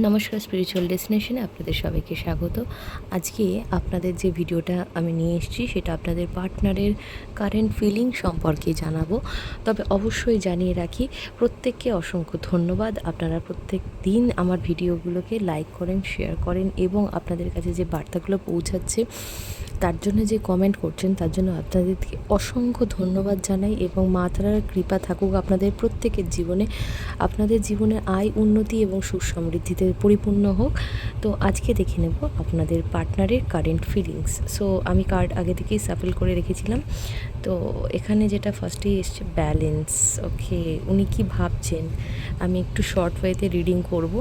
নমস্কার স্পিরিচুয়াল ডেস্টিনেশনে আপনাদের সবাইকে স্বাগত। আজকে আপনাদের যে ভিডিওটা আমি নিয়ে এসেছি, সেটা আপনাদের পার্টনারের কারেন্ট ফিলিং সম্পর্কে জানাব। তবে অবশ্যই জানিয়ে রাখি, প্রত্যেককে অসংখ্য ধন্যবাদ। আপনারা প্রত্যেক দিন আমার ভিডিওগুলোকে লাইক করেন শেয়ার করেন এবং আপনাদের কাছে যে বার্তাগুলো পৌঁছাচ্ছে তার জন্য যে কমেন্ট করছেন, তার জন্য আপনাদেরকে অসংখ্য ধন্যবাদ জানাই এবং মা তারার কৃপা থাকুক আপনাদের প্রত্যেকের জীবনে। আপনাদের জীবনে আয়, উন্নতি এবং সুসমৃদ্ধিতে পরিপূর্ণ হোক। তো আজকে দেখে নেব আপনাদের পার্টনারের কারেন্ট ফিলিংস সো আমি কার্ড আগে থেকেই সাফল করে রেখেছিলাম। তো এখানে যেটা ফার্স্টেই এসছে ব্যালেন্স ওকে উনি কি ভাবছেন? আমি একটু শর্ট ওয়েতে রিডিং করব।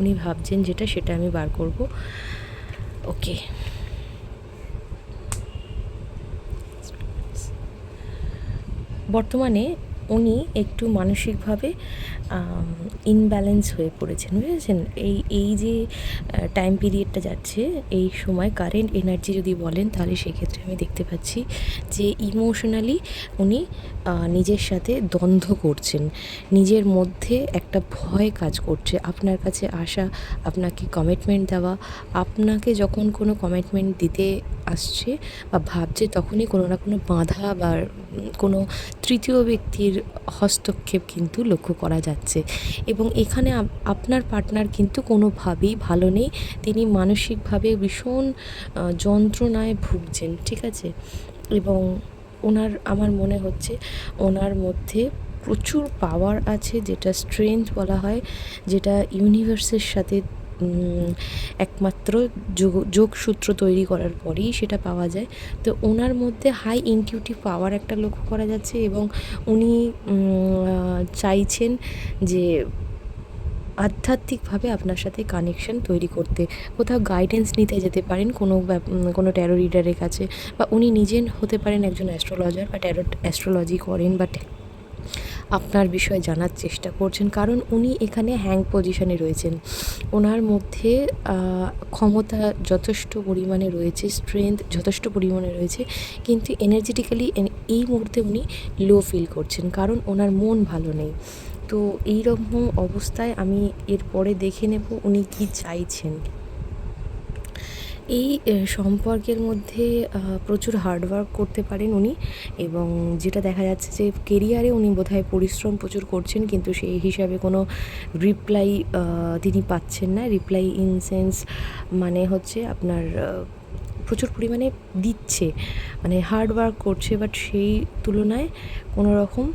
উনি ভাবছেন যেটা, সেটা আমি বার করব। ওকে বর্তমানে উনি একটু মানসিকভাবে ইনব্যালেন্স হয়ে পড়েছেন, বুঝেছেন? এই এই যে টাইম পিরিয়ডটা যাচ্ছে, এই সময় কারেন্ট এনার্জি যদি বলেন, তাহলে সেক্ষেত্রে আমি দেখতে পাচ্ছি যে ইমোশনালি উনি নিজের সাথে দ্বন্দ্ব করছেন। নিজের মধ্যে একটা ভয় কাজ করছে। আপনার কাছে আসা, আপনাকে কমিটমেন্ট দেওয়া, আপনাকে যখন কোনো কমিটমেন্ট দিতে আসছে বা ভাবছে, তখনই কোনো না কোনো বাধা বা কোনো তৃতীয় ব্যক্তির হস্তক্ষেপ কিন্তু লক্ষ্য করা যাচ্ছে। এবং এখানে আপনার পার্টনার কিন্তু কোনোভাবেই ভালো নেই। তিনি মানসিকভাবে ভীষণ যন্ত্রণায় ভুগছেন, ঠিক আছে? এবং ওনার, আমার মনে হচ্ছে ওনার মধ্যে প্রচুর পাওয়ার আছে, যেটা স্ট্রেংথ বলা হয়, যেটা ইউনিভার্সের সাথে একমাত্র যোগ, যোগসূত্র তৈরি করার পরেই সেটা পাওয়া যায়। তো ওনার মধ্যে হাই ইনটিউটিভ পাওয়ার একটা লক্ষ্য করা যাচ্ছে এবং উনি চাইছেন যে আধ্যাত্মিকভাবে আপনার সাথে কানেকশন তৈরি করতে। কোথাও গাইডেন্স নিতে যেতে পারেন কোনো কোনো ট্যারো রিডারের কাছে বা উনি নিজে হতে পারেন একজন অ্যাস্ট্রোলজার বা ট্যারো অ্যাস্ট্রোলজি করেন বা আপনার বিষয়ে জানার চেষ্টা করছেন। কারণ উনি এখানে হ্যাং পজিশনে রয়েছেন। ওনার মধ্যে ক্ষমতা যথেষ্ট পরিমাণে রয়েছে স্ট্রেংথ যথেষ্ট পরিমাণে রয়েছে, কিন্তু এনার্জেটিক্যালি এই মুহূর্তে উনি লো ফিল করছেন। কারণ ওনার মন ভালো নেই। তো এই রকম অবস্থায় আমি এরপরে দেখে নেব উনি কি চাইছেন। এই সম্পর্কের মধ্যে প্রচুর হার্ডওয়ার্ক করতে পারেন উনি এবং যেটা দেখা যাচ্ছে যে কেরিয়ারে উনি বোধহয় পরিশ্রম প্রচুর করছেন কিন্তু সেই হিসাবে কোনো রিপ্লাই তিনি পাচ্ছেন না। রিপ্লাই ইন সেন্স মানে হচ্ছে আপনার প্রচুর পরিমাণে দিচ্ছে। মানে হার্ড ওয়ার্ক করছে বাট সেই তুলনায় কোনো রকম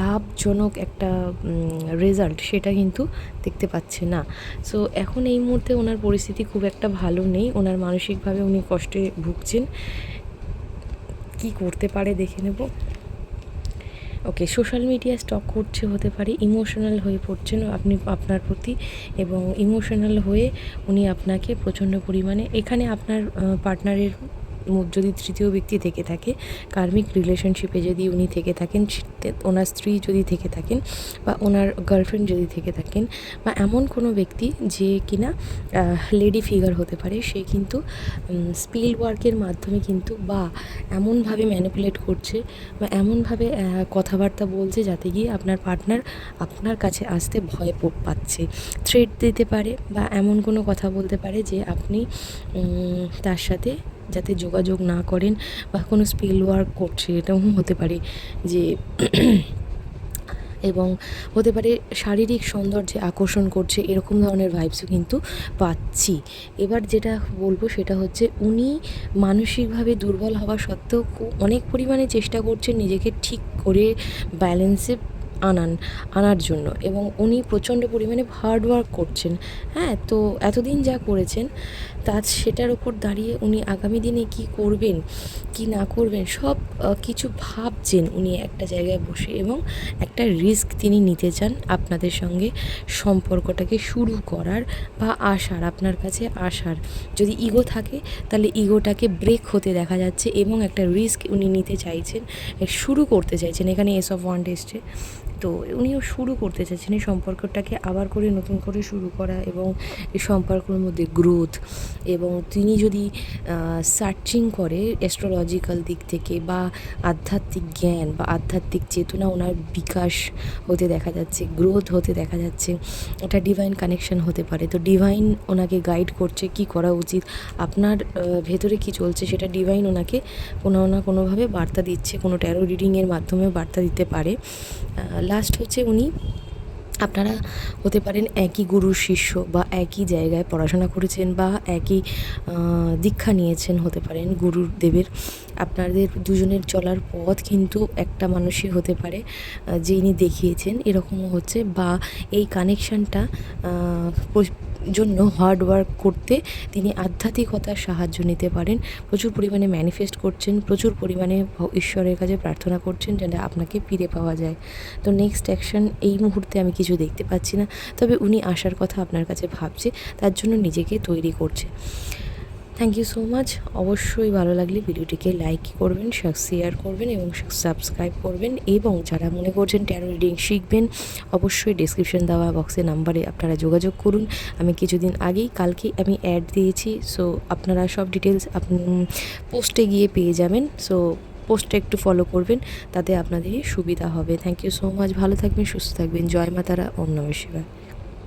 লাভজনক একটা রেজাল্ট সেটা কিন্তু দেখতে পাচ্ছে না। সো এখন এই মুহূর্তে ওনার পরিস্থিতি খুব একটা ভালো নেই। ওনার মানসিকভাবে উনি কষ্টে ভুগছেন। কি করতে পারে দেখে নেব। ওকে সোশ্যাল মিডিয়া স্টক করছে হতে পারে। ইমোশনাল হয়ে পড়ছেন আপনি, আপনার প্রতি এবং ইমোশনাল হয়ে উনি আপনাকে প্রচণ্ড পরিমাণে, এখানে আপনার পার্টনারের যদি তৃতীয় ব্যক্তি থেকে থাকে, কার্মিক রিলেশনশিপে যদি উনি থেকে থাকেন ওনার স্ত্রী যদি থেকে থাকেন বা ওনার গার্লফ্রেন্ড যদি থেকে থাকেন বা এমন কোনো ব্যক্তি যে কিনা লেডি ফিগার হতে পারে, সে কিন্তু স্পিল ওয়ার্কের মাধ্যমে কিন্তু বা এমনভাবে ম্যানিপুলেট করছে বা এমনভাবে কথাবার্তা বলছে যাতে গিয়ে আপনার পার্টনার আপনার কাছে আসতে ভয় পাচ্ছে। থ্রেট দিতে পারে বা এমন কোনো কথা বলতে পারে যে আপনি তার সাথে যাতে যোগাযোগ না করেন বা কোনো স্পিল ওয়ার্ক করছে, এটাও হতে পারে যে এবং হতে পারে শারীরিক সৌন্দর্যে আকর্ষণ করছে, এরকম ধরনের ভাইবসও কিন্তু পাচ্ছি। এবার যেটা বলব সেটা হচ্ছে, উনি মানসিকভাবে দুর্বল হওয়া সত্ত্বেও অনেক পরিমাণে চেষ্টা করছেন নিজেকে ঠিক করে ব্যালেন্সে আনান, আনার জন্য। এবং উনি প্রচণ্ড পরিমাণে হার্ড ওয়ার্ক করছেন। হ্যাঁ তো এতদিন যা করেছেন, তা সেটার ওপর দাঁড়িয়ে উনি আগামী দিনে কি করবেন, কি না করবেন, সব কিছু ভাবছেন উনি একটা জায়গায় বসে এবং একটা রিস্ক তিনি নিতে চান আপনাদের সঙ্গে সম্পর্কটাকে শুরু করার বা আসার, আপনার কাছে আসার। যদি ইগো থাকে, তাহলে ইগোটাকে ব্রেক হতে দেখা যাচ্ছে এবং একটা রিস্ক উনি নিতে চাইছেন শুরু করতে চাইছেন, এখানে এস অফ ওয়ান্ড তো উনিও শুরু করতে চাইছেন এই সম্পর্কটাকে, আবার করে নতুন করে শুরু করা এবং এই সম্পর্কের মধ্যে গ্রোথ এবং তিনি যদি সার্চিং করে অ্যাস্ট্রোলজিক্যাল দিক থেকে বা আধ্যাত্মিক জ্ঞান বা আধ্যাত্মিক চেতনা ওনার বিকাশ হতে দেখা যাচ্ছে গ্রোথ হতে দেখা যাচ্ছে, একটা ডিভাইন কানেকশন হতে পারে। তো ডিভাইন ওনাকে গাইড করছে কি করা উচিত, আপনার ভেতরে কি চলছে সেটা ডিভাইন ওনাকে কোনো না কোনোভাবে বার্তা দিচ্ছে, কোনো ট্যারো রিডিংয়ের মাধ্যমে বার্তা দিতে পারে। লাস্ট হচ্ছে উনি, আপনারা হতে পারেন একই গুরুর শিষ্য বা একই জায়গায় পড়াশোনা করেছেন বা একই দীক্ষা নিয়েছেন হতে পারেন গুরুদেবের। আপনাদের দুজনের চলার পথ কিন্তু একটা মানুষই হতে পারে যে যিনি দেখিয়েছেন। এরকমও হচ্ছে বা এই কানেকশানটা জন্য হার্ড ওয়ার্ক করতে তিনি আধ্যাত্মিকতার সাহায্য নিতে পারেন। প্রচুর পরিমাণে ম্যানিফেস্ট করছেন, প্রচুর পরিমাণে ঈশ্বরের কাছে প্রার্থনা করছেন যেন আপনাকে ফিরে পাওয়া যায়। তো নেক্সট অ্যাকশন এই মুহূর্তে আমি কিছু দেখতে পাচ্ছি না, তবে উনি আসার কথা আপনার কাছে ভাবছে, তার জন্য নিজেকে তৈরি করছে। থ্যাংক ইউ সো মাচ অবশ্যই ভালো লাগলে ভিডিওটিকে লাইক করবেন শেয়ার করবেন এবং সাবস্ক্রাইব করবেন এবং যারা মনে করছেন ট্যারো রিডিং শিখবেন, অবশ্যই ডিসক্রিপশন দেওয়া বক্সে নাম্বারে আপনারা যোগাযোগ করুন। আমি কিছুদিন আগেই কালকেই আমি অ্যাড দিয়েছি সো আপনারা সব ডিটেলস পোস্টে গিয়ে পেয়ে যাবেন। সো পোস্টটা একটু ফলো করবেন, তাতে আপনাদেরই সুবিধা হবে। থ্যাংক ইউ সো মাচ ভালো থাকবেন, সুস্থ থাকবেন। জয় মাতারা, ওম নমঃ